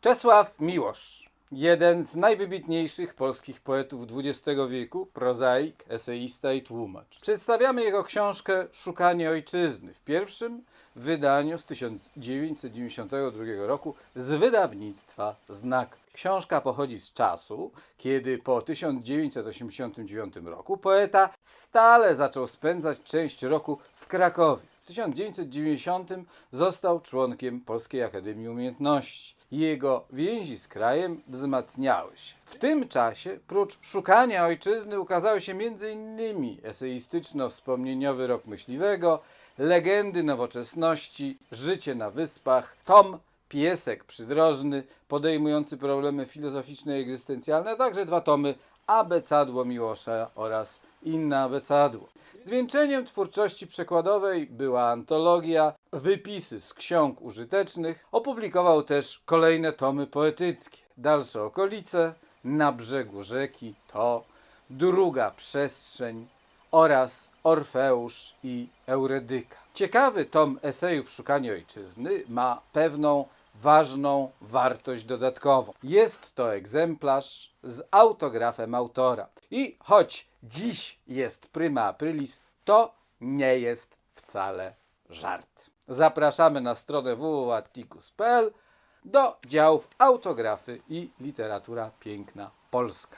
Czesław Miłosz, jeden z najwybitniejszych polskich poetów XX wieku, prozaik, eseista i tłumacz. Przedstawiamy jego książkę Szukanie Ojczyzny w pierwszym wydaniu z 1992 roku z wydawnictwa Znak. Książka pochodzi z czasu, kiedy po 1989 roku poeta stale zaczął spędzać część roku w Krakowie. W 1990 został członkiem Polskiej Akademii Umiejętności. Jego więzi z krajem wzmacniały się. W tym czasie, prócz szukania ojczyzny, ukazały się m.in. eseistyczno-wspomnieniowy rok myśliwego, legendy nowoczesności, życie na wyspach, tom Piesek przydrożny, podejmujący problemy filozoficzne i egzystencjalne, a także dwa tomy Abecadło Miłosza oraz Inne Abecadło. Zwieńczeniem twórczości przekładowej była antologia, wypisy z ksiąg użytecznych. Opublikował też kolejne tomy poetyckie. Dalsze okolice, Na brzegu rzeki, to Druga przestrzeń oraz Orfeusz i Eurydyka. Ciekawy tom esejów Szukanie Ojczyzny ma pewną ważną wartość dodatkową. Jest to egzemplarz z autografem autora. I choć dziś jest prima aprilis, to nie jest wcale żart. Zapraszamy na stronę www.atticus.pl do działów autografy i literatura piękna polska.